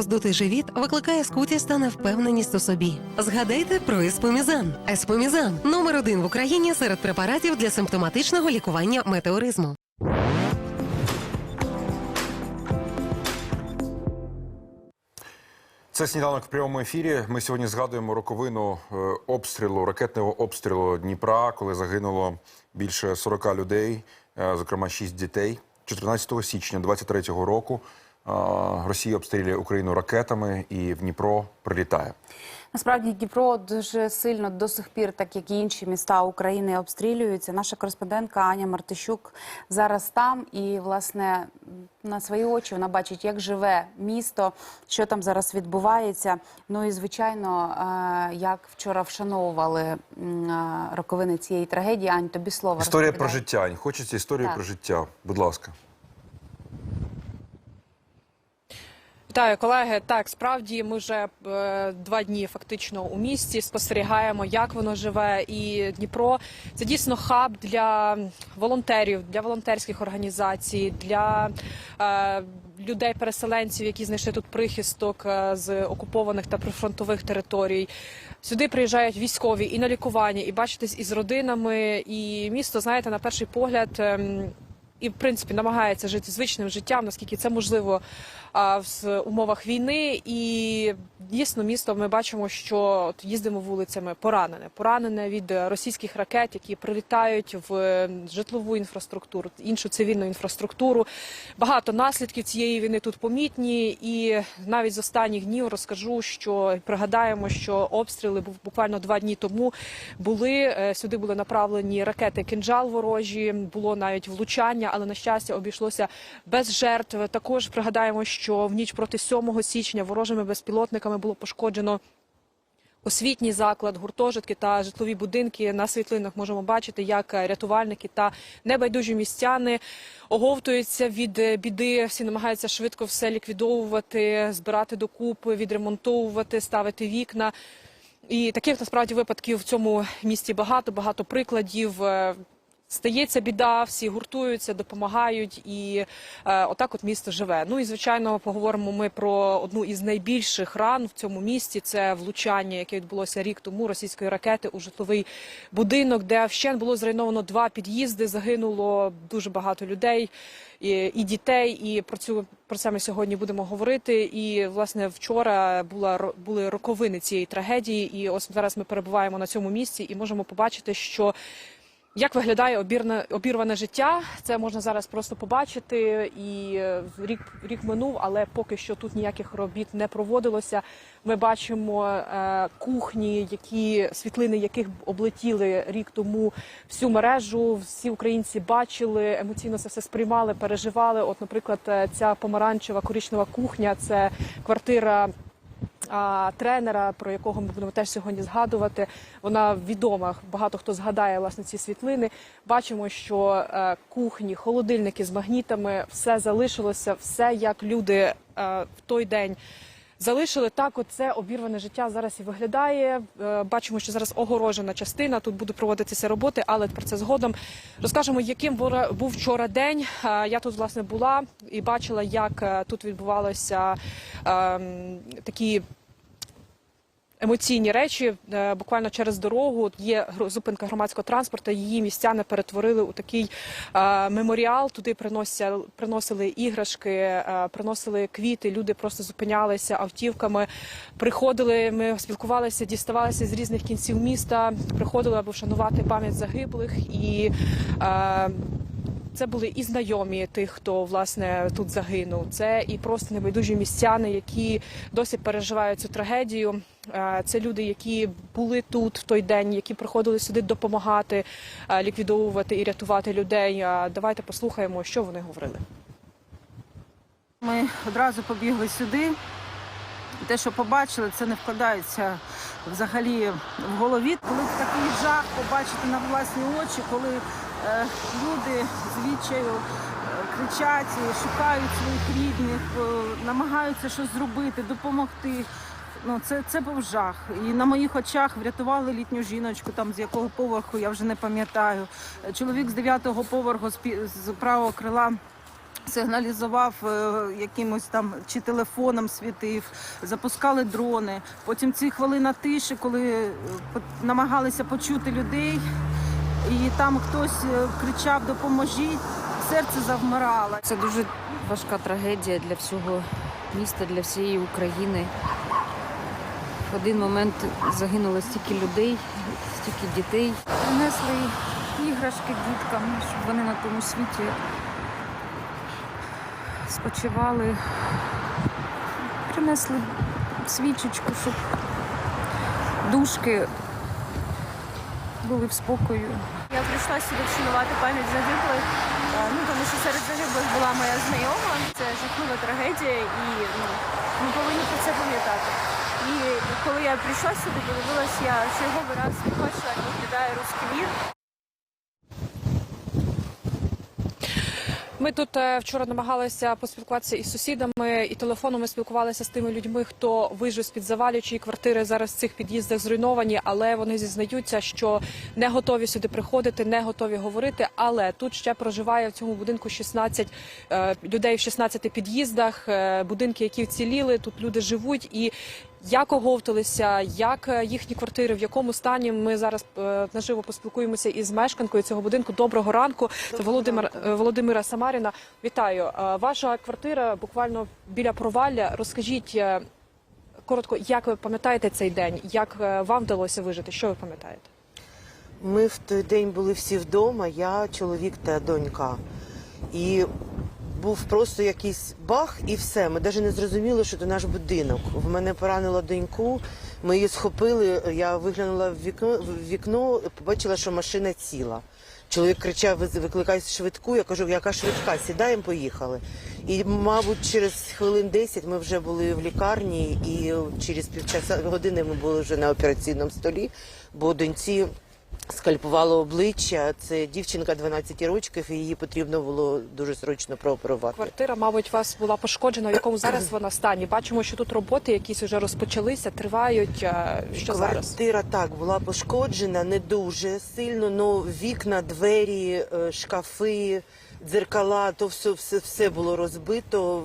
роздутий живіт викликає скутість та невпевненість у собі. Згадайте про еспомізан. Еспомізан номер один в Україні серед препаратів для симптоматичного лікування метеоризму. Це сніданок в прямому ефірі. Ми сьогодні згадуємо роковину е, обстрілу, ракетного обстрілу Дніпра, коли загинуло більше 40 людей, е, зокрема 6 дітей. 14 січня 23-го року Росія обстрілює Україну ракетами і в Дніпро прилітає. Насправді Дніпро дуже сильно до сих пір, так як і інші міста України, обстрілюються. Наша кореспондентка Аня Мартищук зараз там, і власне на свої очі вона бачить, як живе місто, що там зараз відбувається. Ну і звичайно, е, як вчора вшановували е, роковини цієї трагедії. Ань, тобі слово Історія про життя. Ань, Хочеться історію Так. про життя. Будь ласка. Вітаю, колеги. Так, справді ми вже е, два дні фактично у місті спостерігаємо, як воно живе. І Дніпро це дійсно хаб для волонтерів, для волонтерських організацій, для е, людей-переселенців, які знайшли тут прихисток е, з окупованих та прифронтових територій. Сюди приїжджають військові і на лікування, і бачитись із родинами. І місто, знаєте, на перший погляд. ем, і в принципі намагається жити звичним життям, наскільки це можливо в умовах війни. І дійсно місто ми бачимо, що їздимо вулицями поранене, поранене від російських ракет, які прилітають в житлову інфраструктуру, іншу цивільну інфраструктуру. Багато наслідків цієї війни тут помітні. І навіть з останніх днів розкажу, що пригадаємо, що обстріли буквально два дні тому були е, сюди були направлені ракети кинджал ворожі. Було навіть влучання, але на щастя обійшлося без жертв. Також пригадаємо, що в ніч проти 7 січня ворожими безпілотниками було пошкоджено. Освітній заклад, гуртожитки та житлові будинки на світлинах можемо бачити, як рятувальники та небайдужі містяни оговтуються від біди. Всі намагаються швидко все ліквідовувати, збирати докупи, відремонтовувати, ставити вікна. І таких насправді випадків в цьому місті багато, багато прикладів. Стається біда, всі гуртуються, допомагають, і е, отак от місто живе. Ну і звичайно, поговоримо ми про одну із найбільших ран в цьому місті. Це влучання, яке відбулося рік тому російської ракети у житловий будинок, де вщен було зруйновано два під'їзди. Загинуло дуже багато людей і, і дітей. І про цю про це ми сьогодні будемо говорити. І власне вчора була були роковини цієї трагедії. І ось зараз ми перебуваємо на цьому місці і можемо побачити, що як виглядає обірне обірване життя? Це можна зараз просто побачити. І е, рік рік минув, але поки що тут ніяких робіт не проводилося. Ми бачимо е, кухні, які світлини яких облетіли рік тому всю мережу. Всі українці бачили, емоційно це все сприймали, переживали. От, наприклад, е, ця помаранчева коричнева кухня це квартира тренера, про якого ми будемо теж сьогодні згадувати. Вона відома. Багато хто згадає власне ці світлини. Бачимо, що е, кухні, холодильники з магнітами, все залишилося, все як люди е, в той день. Залишили так, оце обірване життя зараз і виглядає. Е, Бачимо, що зараз огорожена частина. Тут будуть проводитися роботи, але про це згодом розкажемо, яким був вчора день. Е, Я тут власне була і бачила, як е, тут відбувалося ем, такі. Емоційні речі Е, буквально через дорогу є зупинка громадського транспорту. Її містяни перетворили у такий е, меморіал. Туди приносили іграшки, е, приносили квіти. Люди просто зупинялися автівками. Приходили, ми спілкувалися, діставалися з різних кінців міста. Приходили, аби вшанувати пам'ять загиблих і. Це були і знайомі тих, хто власне тут загинув. Це і просто небайдужі містяни, які досі переживають цю трагедію. Е, Це люди, які були тут в той день, які приходили сюди допомагати, е, ліквідовувати і рятувати людей. Е, Давайте послухаємо, що вони говорили. Ми одразу побігли сюди. Те, що побачили, це не вкладається взагалі в голові. Коли такий жах побачити на власні очі, коли люди з відчаю е, кричать, шукають своїх рідних, е, намагаються щось зробити, допомогти. Ну, це, це був жах. І на моїх очах врятували літню жіночку, там з якого поверху я вже не пам'ятаю. Е, Чоловік з дев'ятого поверху з, правого крила Сигналізував е, якимось там чи телефоном світив, запускали дрони. Потім ці хвилина тиші, коли е, намагалися почути людей, і там хтось е, кричав Допоможіть, серце завмирало. Це дуже важка трагедія для всього міста, для всієї України. В один момент загинуло стільки людей, стільки дітей. Принесли іграшки діткам, щоб вони на тому світі спочивали. Принесли свічечку, щоб душки були в спокою. Я прийшла сюди вшанувати пам'ять загиблих, е, ну тому що серед загиблих була моя знайома. Це жахлива трагедія, і ну, ми повинні про це пам'ятати. І коли я прийшла сюди, подивилася, я черговий раз побачила, як виглядає русський мір. Ми тут е, вчора намагалися поспілкуватися із сусідами, і телефоном ми спілкувалися з тими людьми, хто вижив з під завалів, чиї квартири зараз в цих під'їздах зруйновані, але вони зізнаються, що не готові сюди приходити, не готові говорити. Але тут ще проживає в цьому будинку 16 е, людей в 16 під'їздах, е, будинки, які вціліли. Тут люди живуть і. Як оговталися, як е, їхні квартири, в якому стані ми зараз е, наживо поспілкуємося із мешканкою цього будинку. Доброго ранку. Це Володимир е, Володимира Самаріна. Вітаю. Ваша квартира буквально біля провалля. Розкажіть коротко, як ви пам'ятаєте цей день? Як вам вдалося вижити? Що ви пам'ятаєте? Ми в той день були всі вдома, я, чоловік та донька. І був просто якийсь бах, і все. Ми навіть не зрозуміли, що це наш будинок. В мене поранила доньку. Ми її схопили. Я виглянула в вікно, в вікно, побачила, що машина ціла. Чоловік кричав: «Виз- викликай швидку. Я кажу, яка швидка? Сідаємо, поїхали. І, мабуть, через хвилин 10 ми вже були в лікарні, і через півчаса години ми були вже на операційному столі, бо доньці скальпувало обличчя. Це дівчинка 12 років, і її потрібно було дуже срочно прооперувати. Квартира, мабуть, у вас була пошкоджена. В якому зараз вона стані? Бачимо, що тут роботи якісь вже розпочалися, тривають. Е, Що зараз? Квартира так була пошкоджена, не дуже сильно, але вікна, двері, е, шкафи, дзеркала, то все, все, все було розбито,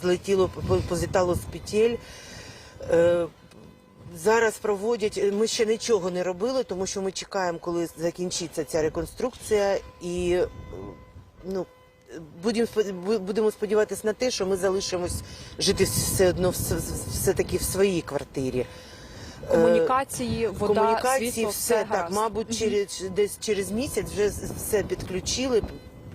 злетіло, по- позитало з петель. Е, Зараз проводять. Ми ще нічого не робили, тому що ми чекаємо, коли закінчиться ця реконструкція, і е, ну. Будемо будемо сподіватися на те, що ми залишимось жити все одно все таки в своїй квартирі. Е, Комунікації, вода, комунікації, світло, все, так. гаразд. Мабуть, через десь через місяць вже все підключили.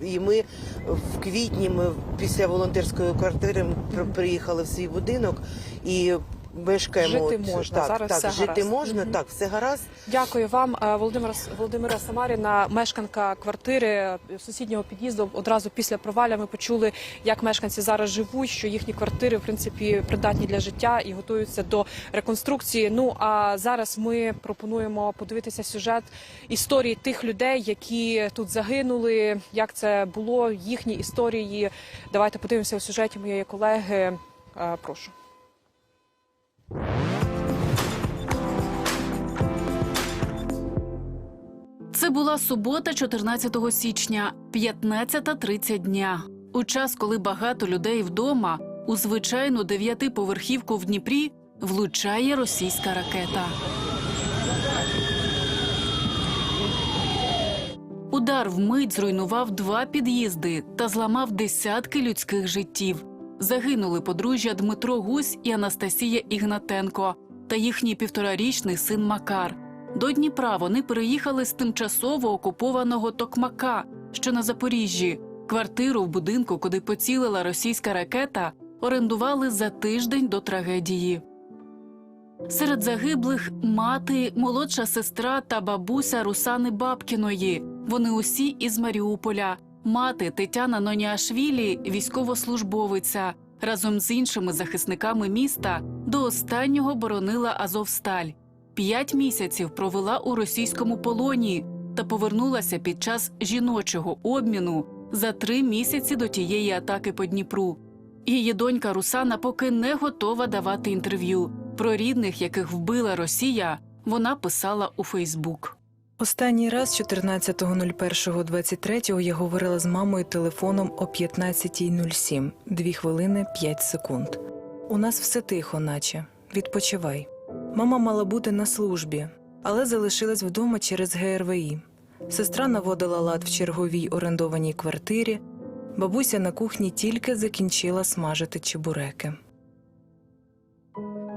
І ми в квітні, ми після волонтерської квартири приїхали в свій будинок і мешкаємо. Жити можна, Так, зараз так, все жити гаразд. можна, Мгм. так, все гаразд. Дякую вам, Е, Володимира Володимира Самаріна, мешканка квартири е, сусіднього під'їзду. Одразу після проваля ми почули, як мешканці зараз живуть, що їхні квартири в принципі придатні для життя і готуються до реконструкції. Ну а зараз ми пропонуємо подивитися сюжет історії тих людей, які тут загинули. Як це було, їхні історії. Давайте подивимося у сюжеті моєї колеги. Е, Прошу. Це була субота, 14 січня, 15.30 дня. У час, коли багато людей вдома, у звичайну дев'ятиповерхівку в Дніпрі влучає російська ракета. Удар вмить зруйнував два під'їзди та зламав десятки людських життів. Загинули подружжя Дмитро Гусь і Анастасія Ігнатенко та їхній півторарічний син Макар. До Дніпра вони переїхали з тимчасово окупованого Токмака, що на Запоріжжі. Квартиру в будинку, куди поцілила російська ракета, орендували за тиждень до трагедії. Серед загиблих мати, молодша сестра та бабуся Русани Бабкіної. Вони усі із Маріуполя. Мати Тетяна Ноніашвілі, військовослужбовиця, разом з іншими захисниками міста до останнього боронила Азовсталь. П'ять місяців провела у російському полоні та повернулася під час жіночого обміну за три місяці до тієї атаки по Дніпру. Її донька Русана поки не готова давати інтерв'ю. Про рідних, яких вбила Росія, вона писала у Фейсбук. Останній раз 14.01.23 я говорила з мамою телефоном о 15.07, 2 хвилини 5 секунд. У нас все тихо, наче. Відпочивай. Мама мала бути на службі, але залишилась вдома через ГРВІ. Сестра наводила лад в черговій орендованій квартирі. Бабуся на кухні тільки закінчила смажити чебуреки.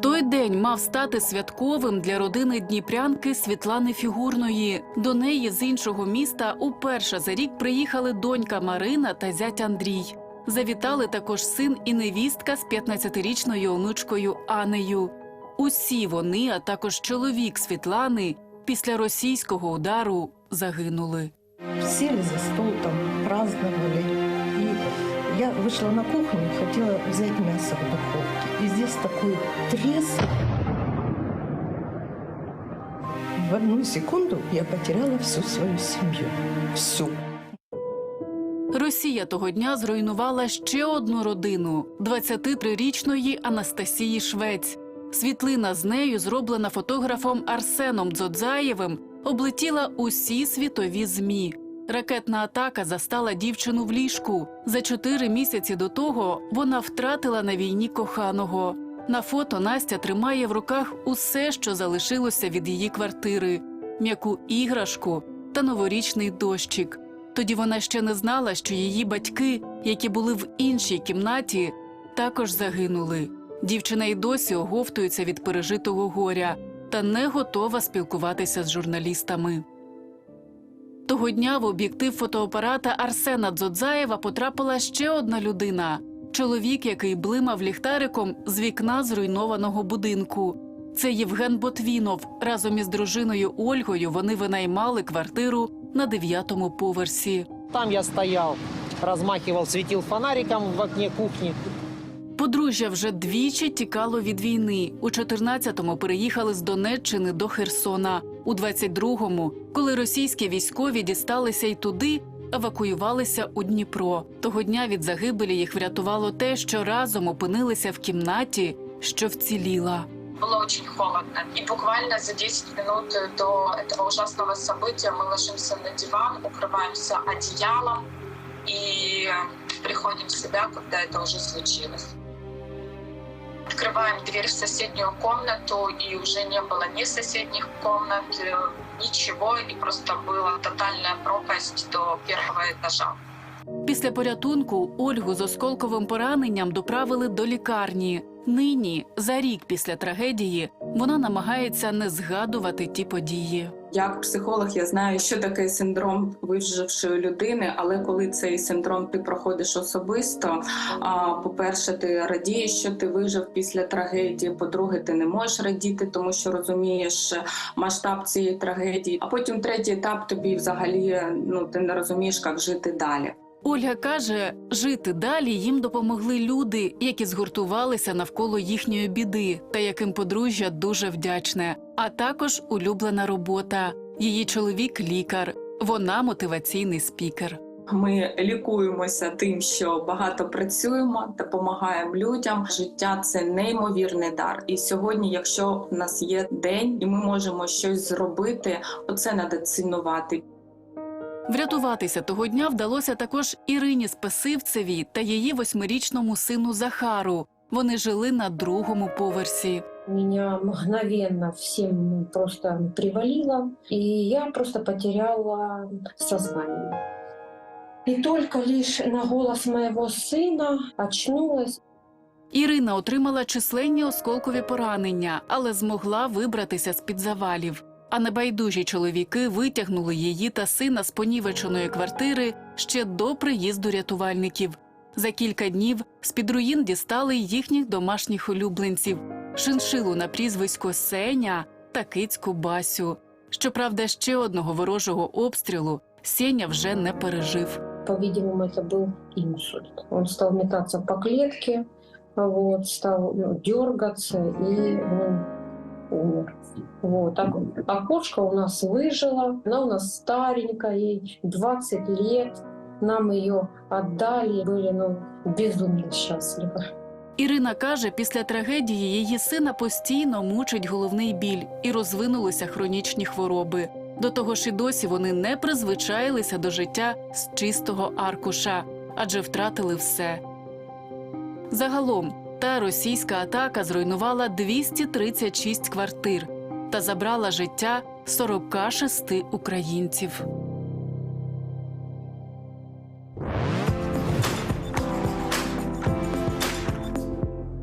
Той день мав стати святковим для родини дніпрянки Світлани Фігурної. До неї з іншого міста уперше за рік приїхали донька Марина та зять Андрій. Завітали також син і невістка з 15-річною онучкою Анею. Усі вони, а також чоловік Світлани, після російського удару загинули. Сели за стол, там. Я вышла на кухню хотела взять мясо в духовке. И здесь такой треск. В одну секунду я потеряла всю свою семью. Всю. Росія того дня зруйнувала ще одну родину 23-річної Анастасії Швець. Світлина з нею, зроблена фотографом Арсеном Дзодзаєвим, облетіла усі світові змі. Ракетна атака застала дівчину в ліжку. За чотири місяці до того вона втратила на війні коханого. На фото Настя тримає в руках усе, що залишилося від її квартири: м'яку іграшку та новорічний дощик. Тоді вона ще не знала, що її батьки, які були в іншій кімнаті, також загинули. Дівчина й досі оговтується від пережитого горя та не готова спілкуватися з журналістами. Того дня в об'єктив фотоапарата Арсена Дзодзаєва потрапила ще одна людина чоловік, який блимав ліхтариком з вікна зруйнованого будинку. Це Євген Ботвінов. Разом із дружиною Ольгою вони винаймали квартиру на дев'ятому поверсі. Там я стоял, размахивал, светил фонариком в окне кухни. Подружжя вже двічі тікало від війни. У 14-му переїхали з Донеччини до Херсона У 22-му, коли російські військові дісталися й туди, евакуювалися у Дніпро. Того дня від загибелі їх врятувало те, що разом опинилися в кімнаті, що вціліла. Было очень холодно. И буквально за 10 минут до этого ужасного события мы ложимся на диван, укрываемся одеялом и приходим в себя, когда это уже случилось. Открываем дверь в соседнюю комнату, и уже не было ни соседних комнат, э, ничего, и просто была тотальная пропасть до первого этажа. Після порятунку Ольгу з осколковим пораненням доправили до лікарні. Нині, за рік після трагедії, вона намагається не згадувати ті події. Як психолог, я знаю, що таке синдром вижившої людини, але коли цей синдром ти проходиш особисто, по-перше, ти радієш, що ти вижив після трагедії. По-друге, ти не можеш радіти, тому що розумієш масштаб цієї трагедії. А потім третій етап тобі взагалі ну ти не розумієш, як жити далі. Ольга каже, жити далі їм допомогли люди, які згуртувалися навколо їхньої біди, та яким подружжя дуже вдячне. А також улюблена робота. Її чоловік лікар, вона мотиваційний спікер. Ми лікуємося тим, що багато працюємо, допомагаємо людям. Життя це неймовірний дар. І сьогодні, якщо в нас є день, і ми можемо щось зробити, оце треба цінувати. Врятуватися того дня вдалося також Ірині Спасивцевій та її восьмирічному сину Захару. Вони жили на другому поверсі. Меня мгновенно всем просто привалило, и я просто потеряла сознание. И только лишь на голос моего сына очнулась. Ірина отримала численні осколкові поранення, але змогла вибратися з під завалів. А небайдужі чоловіки витягнули її та сина з понівеченої квартири ще до приїзду рятувальників. За кілька днів з під руїн дістали їхніх домашніх улюбленців шиншилу на прізвисько Сеня та кицьку Басю. Щоправда, ще одного ворожого обстрілу Сеня вже не пережив. По-видимому, это был инсульт. Он стал метаться по клетке, вот, стал ну, дергаться и он умер. Вот. А, а кошка у нас выжила, она у нас старенькая, ей 20 лет. Нам ее отдали, были ну, безумно счастливы. Ірина каже, після трагедії її сина постійно мучить головний біль і розвинулися хронічні хвороби. До того ж і досі вони не призвичаїлися до життя з чистого аркуша, адже втратили все. Загалом та російська атака зруйнувала 236 квартир та забрала життя 46 українців.